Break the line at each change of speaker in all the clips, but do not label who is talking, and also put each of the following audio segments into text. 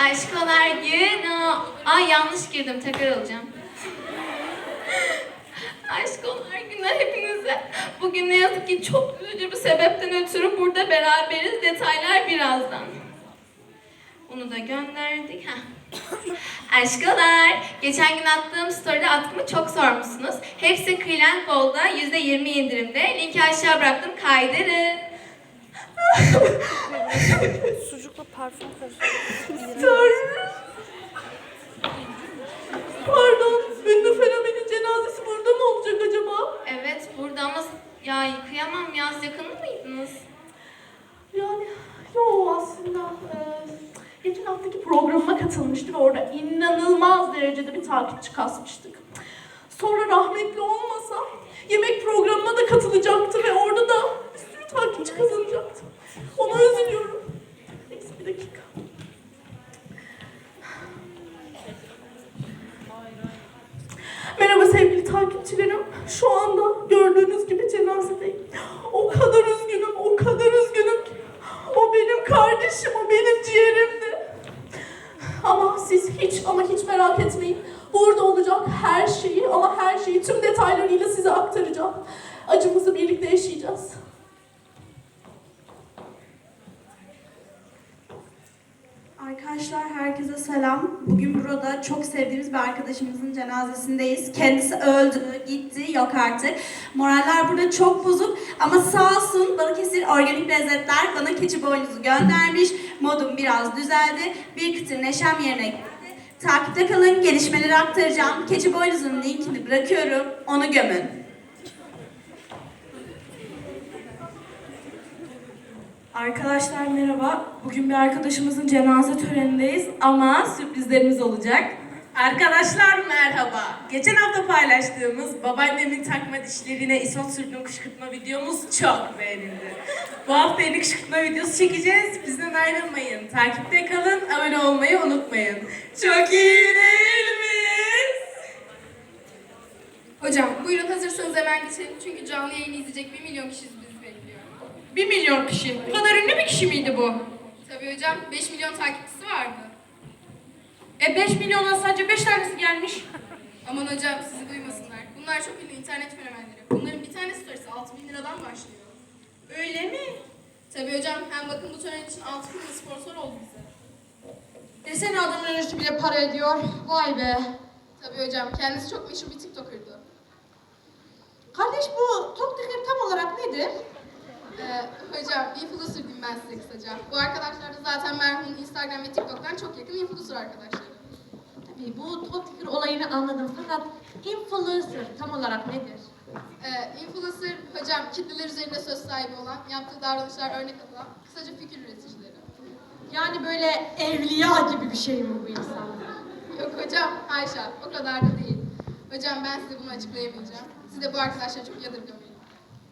Aşkolar günü. Ay yanlış girdim tekrar alacağım. Aşkolar günü hepinize. Bugün ne yazık ki çok üzücü bir sebepten ötürü burada beraberiz. Detaylar birazdan. Onu da gönderdik. Heh. Aşkolar, geçen gün attığım story'de atkımı çok sormuşsunuz. Hepsi Clean Gold'da %20 indirimde. Linki aşağı bıraktım, kaydırın.
Sucukla parfüm karıştırdım.
Pardon, ünlü fenomenin cenazesi burada mı olacak acaba?
Evet, burada ama ya yıkayamam yaz yakın mıydınız?
Yani, yo aslında e, geçen haftaki programıma katılmıştı ve orada inanılmaz derecede bir takipçi kasmıştık. Sonra rahmetli olmasa yemek programıma da katılacaktı ve orada da bir sürü takipçi kazanacaktı. Ona üzülüyorum. Dakika. Merhaba sevgili takipçilerim. Şu anda gördüğünüz gibi cenazedeyim. O kadar üzgünüm, o kadar üzgünüm ki. O benim kardeşim, o benim ciğerimdi. Ama siz hiç ama hiç merak etmeyin. Burada olacak her şeyi ama her şeyi tüm detaylarıyla size aktaracağım. Acımızı birlikte yaşayacağız.
Arkadaşlar herkese selam. Bugün burada çok sevdiğimiz bir arkadaşımızın cenazesindeyiz. Kendisi öldü, gitti, yok artık. Moraller burada çok bozuk ama sağ olsun Balıkesir Organik Lezzetler bana keçi boynuzu göndermiş. Modum biraz düzeldi. Bir kıtır neşem yerine geldi. Takipte kalın, gelişmeleri aktaracağım. Keçi boynuzunun linkini bırakıyorum. Onu gömün.
Arkadaşlar merhaba. Bugün bir arkadaşımızın cenaze törenindeyiz ama sürprizlerimiz olacak.
Arkadaşlar merhaba. Geçen hafta paylaştığımız babaannemin takma dişlerine isot sürdüğüm kışkırtma videomuz çok beğenildi. Bu hafta yeni kışkırtma videosu çekeceğiz. Bizden ayrılmayın. Takipte kalın, abone olmayı unutmayın. Çok iyi değil miyiz?
Hocam buyurun hazırsanız hemen geçelim çünkü canlı yayını izleyecek bir milyon kişi bizi bekliyor.
Bir milyon kişi. Bu kadar ünlü bir kişi miydi bu?
Tabii hocam 5 milyon takipçisi vardı.
E 5 milyondan sadece 5 tanesi gelmiş.
Aman hocam sizi duymasınlar. Bunlar çok ünlü internet fenomenleri. Bunların bir tane storiesi 6000 liradan başlıyor.
Öyle mi?
Tabii hocam hem bakın bu tören için 6000 lira sponsor oldu bize.
Desene adamın önüsü bile para ediyor. Vay be.
Tabii hocam kendisi çok meşhur bir tiktoker'dı.
Kardeş bu tok teker tam olarak nedir?
Ee, hocam influencer diyeyim ben size kısaca. Bu arkadaşlar da zaten merhumun Instagram ve TikTok'tan çok yakın influencer arkadaşları.
Tabii bu tok teker olayını anladım fakat influencer tam olarak nedir?
Ee, influencer hocam kitleler üzerinde söz sahibi olan, yaptığı davranışlar örnek alınan, kısaca fikir üreticileri.
Yani böyle evliya gibi bir şey mi bu insanlar?
Yok hocam, haşa. O kadar da değil. Hocam ben size bunu açıklayamayacağım. Siz de bu arkadaşları çok yadırgamayın.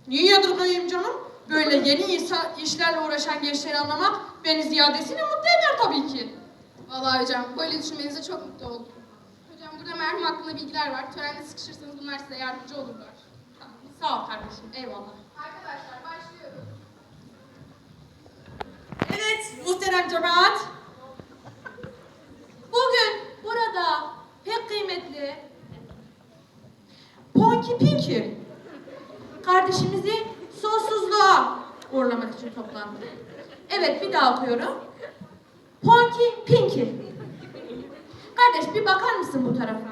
Niye yadırgayayım canım? Böyle yeni insan, işlerle uğraşan gençleri anlamak beni ziyadesiyle mutlu eder tabii ki.
Vallahi hocam, böyle düşünmenize çok mutlu oldum. Hocam burada merhum hakkında bilgiler var. Törende sıkışırsanız bunlar size yardımcı olurlar.
Tamam, Sağ ol kardeşim, eyvallah.
Arkadaşlar başlıyoruz.
Evet, muhterem cemaat. Bugün burada pek kıymetli Ponki Pinky kardeşimizi sonsuzluğa uğurlamak için toplandık. Evet, bir daha okuyorum. Ponki Pinky. Kardeş bir bakar mısın bu tarafa?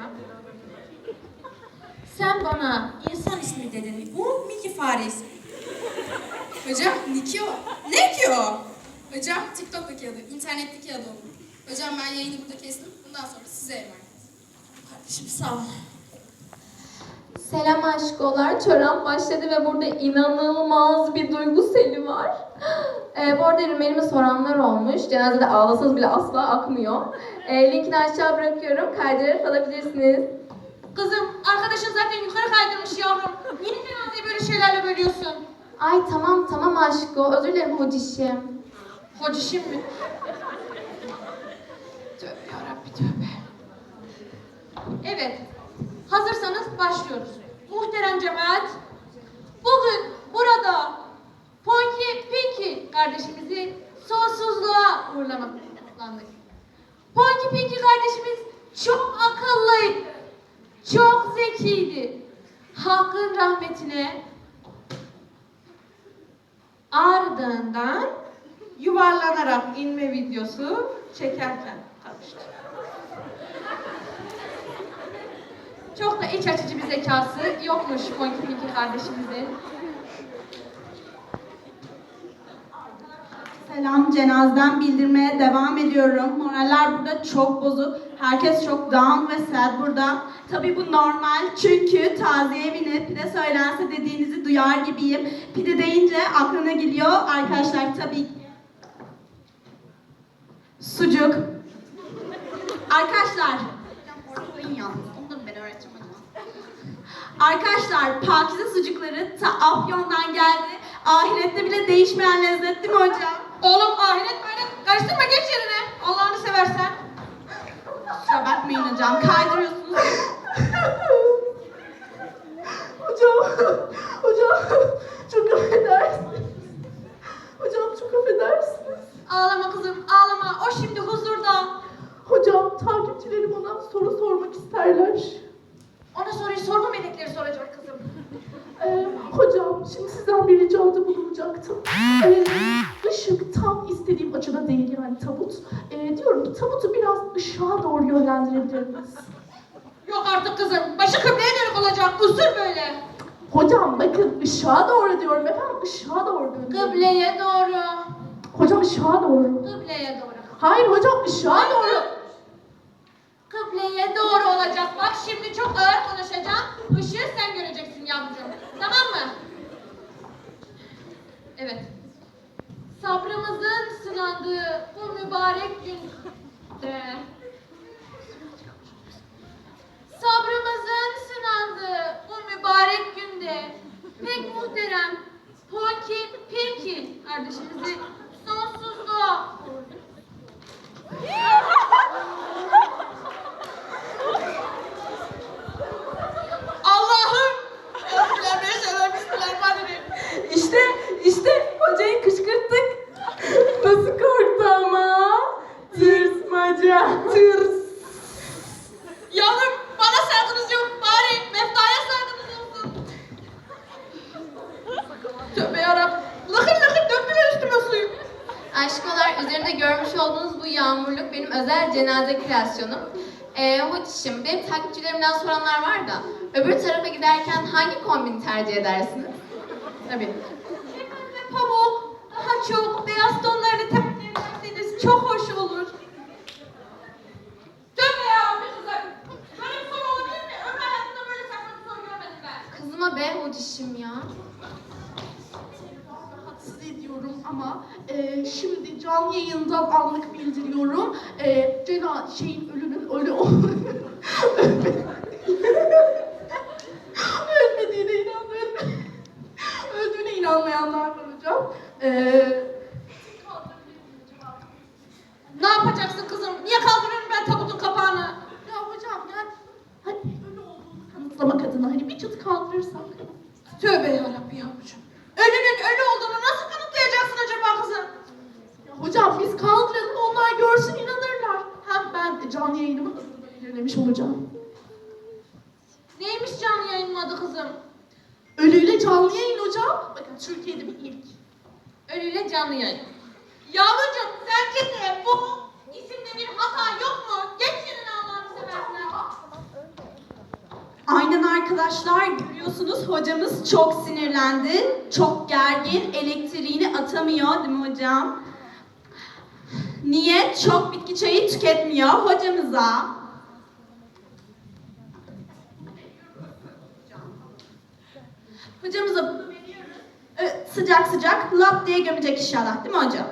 Sen bana insan ismi dedin. Bu Mickey fare ismi.
Hocam Niki o.
Ne ki o?
Hocam TikTok'taki adı, internetteki adı onun. Hocam ben yayını burada kestim. Bundan sonra size emanet.
Kardeşim sağ ol.
Selam aşkolar. Tören başladı ve burada inanılmaz bir duygu seli var. Ee, bu arada ürünlerimi soranlar olmuş. Cenazede ağlasanız bile asla akmıyor. Ee, linkini aşağı bırakıyorum. Kaydırarak alabilirsiniz.
Kızım arkadaşın zaten yukarı kaydırmış yavrum. Niye cenazeyi böyle şeylerle bölüyorsun?
Ay tamam tamam aşko. Özür dilerim hocişim.
Hocişim mi? Tövbe yarabbi tövbe. Evet. Hazırsanız başlıyoruz. Muhterem cemaat. Bugün burada Ponki Pinky kardeşimizi sonsuzluğa uğurlamak toplandık.
Ponky Pinky kardeşimiz çok akıllıydı. Çok zekiydi. Hakkın rahmetine Ağrı Dağı'ndan yuvarlanarak inme videosu çekerken tanıştı. Çok da iç açıcı bir zekası yokmuş Ponky Pinky kardeşimizin.
Selam cenazeden bildirmeye devam ediyorum. Moraller burada çok bozuk. Herkes çok down ve sad burada. Tabii bu normal çünkü taziye evine pide söylense dediğinizi duyar gibiyim. Pide deyince aklına geliyor arkadaşlar tabii. Sucuk. Arkadaşlar. Ortalayın yalnız. Onu da ben öğreteceğim hadi. Arkadaşlar Pakize sucukları ta Afyon'dan geldi. Ahirette bile değişmeyen lezzet değil mi hocam?
Oğlum ahiret ahiret karıştırma geç yerine. Allah'ını seversen.
Kusura bakmayın hocam. Kaydırıyorsunuz.
Hocam, hocam çok affedersiniz. Hocam çok affedersiniz.
Ağlama kızım ağlama o şimdi huzurda.
Hocam takipçilerim ona soru sormak isterler.
Ona soruyu sorma melekleri soracak kızım.
Ee, hocam şimdi sizden bir bulunacaktım. Ee, ışık tam istediğim açıda değil yani tabut. Ee, diyorum ki tabutu biraz ışığa doğru yönlendirebilir miyiz?
Yok artık kızım. Başı kıbleye dönük olacak. Usul böyle.
Hocam bakın ışığa doğru diyorum efendim ışığa doğru diyorum.
Kıbleye doğru.
Hocam ışığa doğru.
Kıbleye doğru.
Hayır hocam ışığa doğru.
Kıbleye doğru olacak. Bak şimdi çok ağır konuşacağım. Işığı sen göreceksin yavrucuğum. Tamam mı? Evet. Sabrımızın sınandığı bu mübarek günde Sabrımızın sınandığı bu mübarek günde pek muhterem Ponki Pinky kardeşimizi sonsuzluğa
Aşkolar üzerinde görmüş olduğunuz bu yağmurluk benim özel cenaze kreasyonum. Ee, Hotişim, benim takipçilerimden soranlar var da öbür tarafa giderken hangi kombini tercih edersiniz?
Tabii. Ve pamuk daha çok beyaz tonlarını tercih ederseniz çok hoş olur.
Tövbe ya. Böyle bir soru olabilir mi? Ömrü hayatımda böyle saçma bir soru görmedim ben.
Kızıma be Hotişim ya.
Ama e, şimdi canlı yayından anlık bildiriyorum. E, Cena şeyin ölünün ölü ölmediğine inanmıyorum. Öldüğüne inanmayanlar var hocam. E,
Ne yapacaksın kızım? Niye kaldırıyorum ben tabutun kapağını?
ya hocam yani hani ölü olduğunu kanıtlamak adına hani bir çıt kaldırırsak.
Tövbe yarabbim yavrucuğum. Ölünün ölü olduğunu nasıl kanıtlayacaksın acaba kızım?
Ya hocam biz kaldıralım onlar görsün inanırlar. Hem ben canlı yayınımı da belirlemiş olacağım.
Neymiş canlı yayının adı kızım?
Ölüyle canlı yayın hocam. Bakın Türkiye'de bir ilk.
Ölüyle canlı yayın.
Yavrucuğum sence de bu isimde bir hata yok mu? Geç yerine Allah'ını seversen.
Aynen arkadaşlar görüyorsunuz hocamız çok sinirlendi. Çok gergin. Elektriğini atamıyor değil mi hocam? Niye? Çok bitki çayı tüketmiyor hocamıza. Hocamıza bunu veriyoruz. Sıcak sıcak lap diye gömecek inşallah değil mi hocam?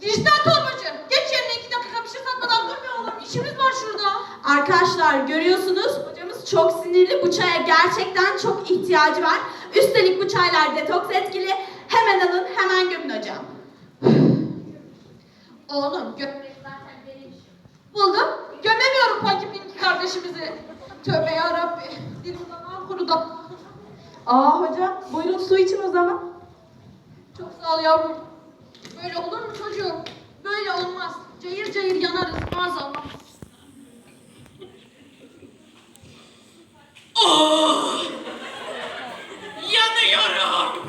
Dijital torbacı. Geç yerine iki dakika bir şey satmadan dur be oğlum. İşimiz var şurada.
Arkadaşlar görüyorsunuz hocamız çok sinirli. Bu çaya gerçekten çok ihtiyacı var. Üstelik bu çaylar detoks etkili. Hemen alın, hemen gömün hocam.
Oğlum gömmek zaten benim işim. Buldum. Gömemiyorum Ponki Pinki kardeşimizi. Tövbe yarabbi.
Aa hocam, buyurun su için o zaman.
Çok sağ ol yavrum. Böyle olur mu çocuğum? Böyle olmaz. Cayır cayır yanarız maazallah.
Oh! Yanıyorum.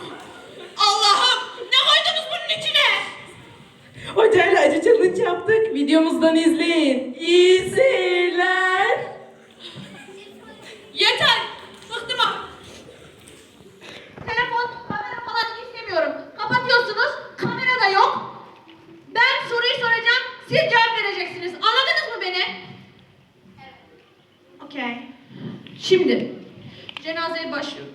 Allah'ım ne koydunuz bunun içine?
Hocayla acı challenge yaptık. Videomuzdan izleyin. İyi seyirler.
Siz cevap vereceksiniz. Anladınız mı beni? Okey. Şimdi, cenazeye başlıyorum.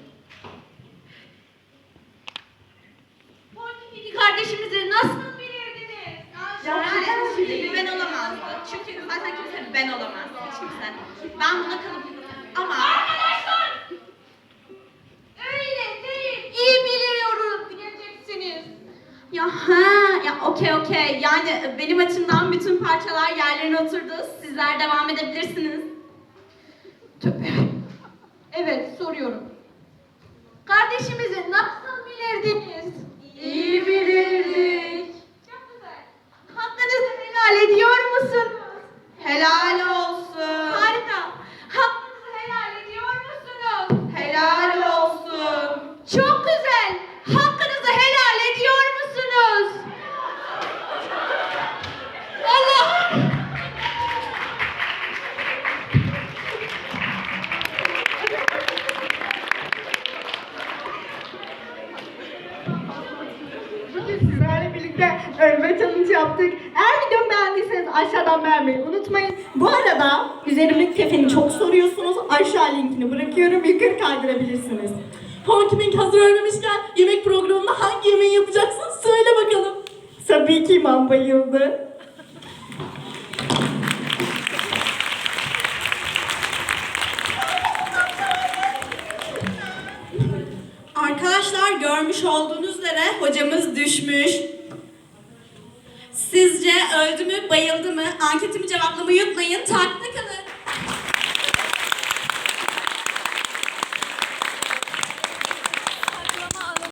Pontifiki kardeşimizi nasıl bilirdiniz?
Bir ben olamazdı. Çünkü zaten kimse ben olamaz. Kimse. Ben buna kalıp ama
Arkadaşlar! Öyle değil, iyi biliyoruz diyeceksiniz.
ya ha ya okey okey. Yani benim açımdan bütün parçalar yerlerine oturdu. Sizler devam edebilirsiniz.
Tövbe. Evet, soruyorum. Kardeşimizi nasıl bilirdiniz? İyi bilirdik. Çok güzel. Hakkınızı helal ediyor musunuz?
Helal olsun.
Harika. Hakkınızı helal ediyor musunuz?
Helal olsun.
Çok güzel. Hakkınızı helal ediyor musunuz? Allah'ım.
Bugün sizlerle birlikte ölme challenge yaptık. Eğer videomu beğendiyseniz aşağıdan beğenmeyi unutmayın. Bu arada üzerimdeki kefeni çok soruyorsunuz. Aşağı linkini bırakıyorum. Yukarı kaydırabilirsiniz.
Honky hazır ölmemişken yemek programında hangi yemeği yapacaksın? Söyle bakalım.
Tabii ki imam bayıldı.
Arkadaşlar görmüş olduğunuz üzere hocamız düşmüş. Öldü mü, bayıldı mı? Anketimi cevaplamayı unutmayın. Kalın.